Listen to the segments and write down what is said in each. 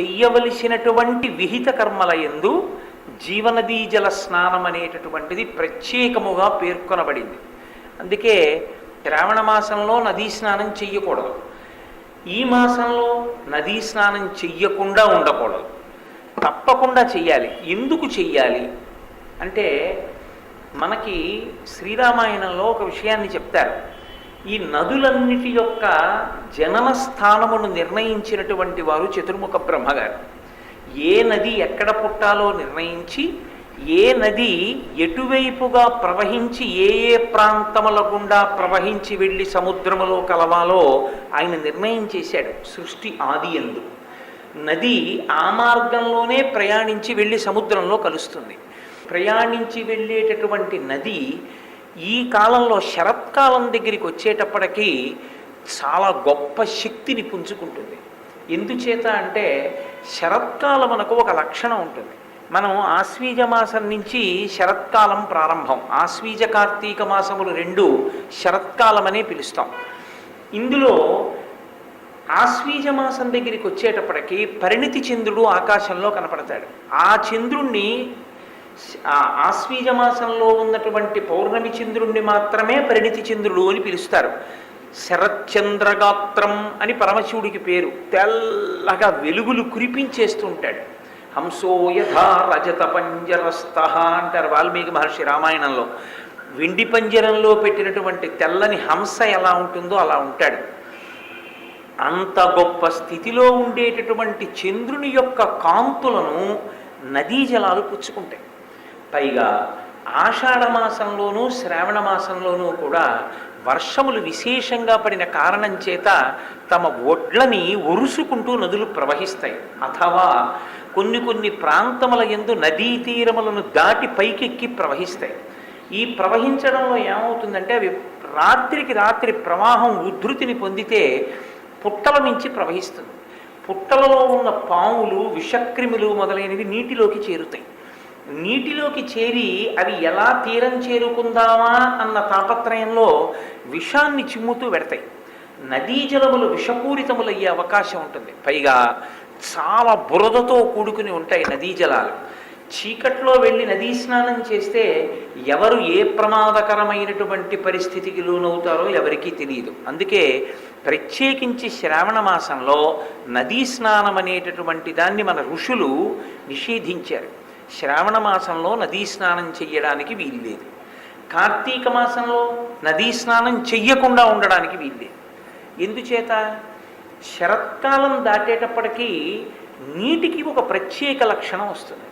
చెయ్యవలసినటువంటి విహిత కర్మల ఎందు జీవనదీ జల స్నానం అనేటటువంటిది ప్రత్యేకముగా పేర్కొనబడింది. అందుకే శ్రావణ మాసంలో నదీ స్నానం చెయ్యకూడదు. ఈ మాసంలో నదీ స్నానం చెయ్యకుండా ఉండకూడదు. తప్పకుండా చెయ్యాలి. ఎందుకు చెయ్యాలి? అంటే మనకి శ్రీరామాయణంలో ఒక విషయాన్ని చెప్తారు. ఈ నదులన్నిటి యొక్క జనన స్థానమును నిర్ణయించినటువంటి వారు చతుర్ముఖ బ్రహ్మగారు. ఏ నది ఎక్కడ పుట్టాలో నిర్ణయించి ఏ నది ఎటువైపుగా ప్రవహించి ఏ ఏ ప్రాంతముల గుండా ప్రవహించి వెళ్ళి సముద్రములో కలవాలో ఆయన నిర్ణయం చేశాడు సృష్టి ఆది ఎందు నది ఆ మార్గంలోనే ప్రయాణించి వెళ్ళి సముద్రంలో కలుస్తుంది. ప్రయాణించి వెళ్ళేటటువంటి నది ఈ కాలంలో శరత్కాలం దగ్గరికి వచ్చేటప్పటికీ చాలా గొప్ప శక్తిని పుంజుకుంటుంది. ఎందుచేత అంటే శరత్కాలం మనకు ఒక లక్షణం ఉంటుంది. మనం ఆశ్వీజ మాసం నుంచి శరత్కాలం ప్రారంభం ఆశ్వీజ కార్తీక మాసములు రెండు శరత్కాలం అనే పిలుస్తాం. ఇందులో ఆశ్వీజ మాసం దగ్గరికి వచ్చేటప్పటికి పరిణితి చంద్రుడు ఆకాశంలో కనపడతాడు. ఆ చంద్రుణ్ణి ఆశ్వీజ మాసంలో ఉన్నటువంటి పౌర్ణమి చంద్రుణ్ణి మాత్రమే పరిణితి చంద్రుడు అని పిలుస్తారు. శరత్చంద్రగాత్రం అని పరమశివుడికి పేరు. తెల్లగా వెలుగులు కురిపించేస్తుంటాడు. హంసో యథా రజత పంజరస్థ అంటారు వాల్మీకి మహర్షి రామాయణంలో. వెండి పంజరంలో పెట్టినటువంటి తెల్లని హంస ఎలా ఉంటుందో అలా ఉంటాడు. అంత గొప్ప స్థితిలో ఉండేటటువంటి చంద్రుని యొక్క కాంతులను నదీ జలాలు పుచ్చుకుంటాయి. పైగా ఆషాఢ మాసంలోనూ శ్రావణ మాసంలోనూ కూడా వర్షములు విశేషంగా పడిన కారణం చేత తమ ఒడ్లని ఒరుసుకుంటూ నదులు ప్రవహిస్తాయి. అథవా కొన్ని కొన్ని ప్రాంతముల ఎందు నదీ తీరములను దాటి పైకెక్కి ప్రవహిస్తాయి. ఈ ప్రవహించడంలో ఏమవుతుందంటే అవి రాత్రికి రాత్రి ప్రవాహం ఉధృతిని పొందితే పుట్టల నుంచి ప్రవహిస్తుంది. పుట్టలలో ఉన్న పాములు విషక్రిములు మొదలైనవి నీటిలోకి చేరుతాయి. నీటిలోకి చేరి అవి ఎలా తీరం చేరుకుందామా అన్న తాపత్రయంలో విషాన్ని చిమ్ముతూ పెడతాయి నదీ జలములు విషపూరితములయ్యే అవకాశం ఉంటుంది. పైగా చాలా బురదతో కూడుకుని ఉంటాయి నదీ జలాలు. చీకట్లో వెళ్ళి నదీ స్నానం చేస్తే ఎవరు ఏ ప్రమాదకరమైనటువంటి పరిస్థితికి లోనవుతారో ఎవరికీ తెలియదు. అందుకే ప్రత్యేకించి శ్రావణ మాసంలో నదీ స్నానం అనేటటువంటి దాన్ని మన ఋషులు నిషేధించారు. శ్రావణ మాసంలో నదీ స్నానం చెయ్యడానికి వీల్లేదు. కార్తీక మాసంలో నదీ స్నానం చెయ్యకుండా ఉండడానికి వీల్లేదు. ఎందుచేత? శరత్కాలం దాటేటప్పటికీ నీటికి ఒక ప్రత్యేక లక్షణం వస్తుంది.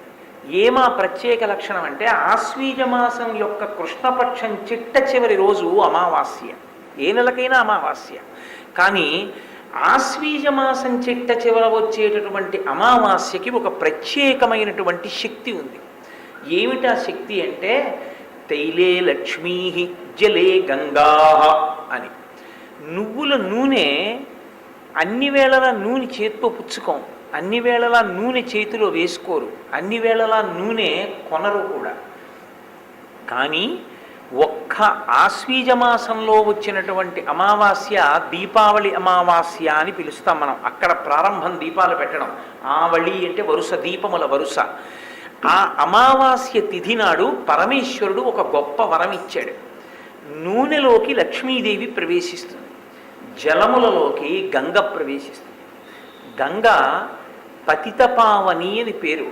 ఏమా ప్రత్యేక లక్షణం అంటే ఆశ్వీజ మాసం యొక్క కృష్ణపక్షం చిట్ట చివరి రోజు అమావాస్య. ఏ నెలకైనా అమావాస్య. కానీ ఆశ్వీజ మాసం చిట్ట చివర వచ్చేటటువంటి అమావాస్యకి ఒక ప్రత్యేకమైనటువంటి శక్తి ఉంది. ఏమిటా శక్తి అంటే తైలే లక్ష్మీ జలే గంగా అని. నువ్వుల నూనె అన్ని వేళలా నూనె చేతితో పుచ్చుకోం. అన్ని వేళలా నూనె చేతిలో వేసుకోరు. అన్ని వేళలా నూనె కొనరు కూడా. కానీ ఒక్క ఆశ్వీజ మాసంలో వచ్చినటువంటి అమావాస్య దీపావళి అమావాస్య అని పిలుస్తాం మనం. అక్కడ ప్రారంభం దీపాలు పెట్టడం. ఆవళి అంటే వరుస దీపముల వరుస. ఆ అమావాస్య తిథి నాడు పరమేశ్వరుడు ఒక గొప్ప వరం ఇచ్చాడు. నూనెలోకి లక్ష్మీదేవి ప్రవేశిస్తుంది. జలములలోకి గంగ ప్రవేశిస్తుంది. గంగ పతితపావని అని పేరు.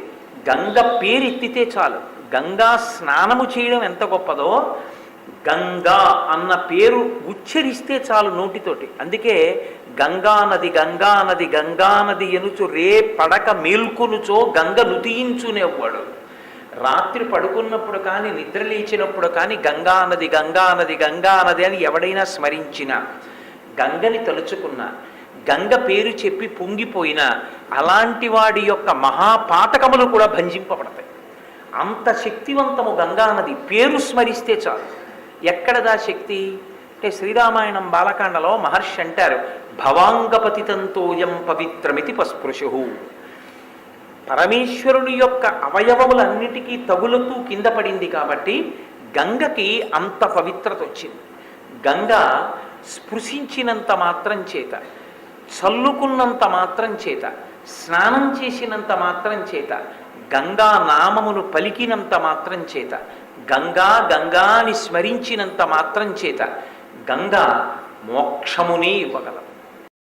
గంగ పేరు ఎత్తితే చాలు. గంగా స్నానము చేయడం ఎంత గొప్పదో గంగా అన్న పేరు ఉచ్చరిస్తే చాలు నోటితోటి. అందుకే గంగా నది గంగా నది గంగా నది ఎనుచు రే పడక మేల్కొనుచో గంగ నుతియించునేవాడు రాత్రి పడుకున్నప్పుడు కానీ నిద్ర లేచినప్పుడు కానీ గంగా నది గంగా నది గంగా నది అని ఎవడైనా స్మరించిన గంగని తలుచుకున్నా గంగ పేరు చెప్పి పొంగిపోయినా అలాంటి వాడి యొక్క మహాపాతకములు కూడా భంజింపబడతాయి. అంత శక్తివంతము గంగా నది పేరు స్మరిస్తే చాలు. ఎక్కడదా శక్తి? అంటే శ్రీరామాయణం బాలకాండలో మహర్షి అంటారు భవాంగపతితంతోయం పవిత్రమితి పస్పృశు. పరమేశ్వరుని యొక్క అవయవములన్నిటికీ తగులుతూ కింద పడింది కాబట్టి గంగకి అంత పవిత్రత వచ్చింది. గంగ స్పృశించినంత మాత్రం చేత చల్లుకున్నంత మాత్రం చేత స్నానం చేసినంత మాత్రం చేత గంగా నామమును పలికినంత మాత్రం చేత గంగా గంగాని స్మరించినంత మాత్రం చేత గంగా మోక్షమునే ఇవ్వగలదు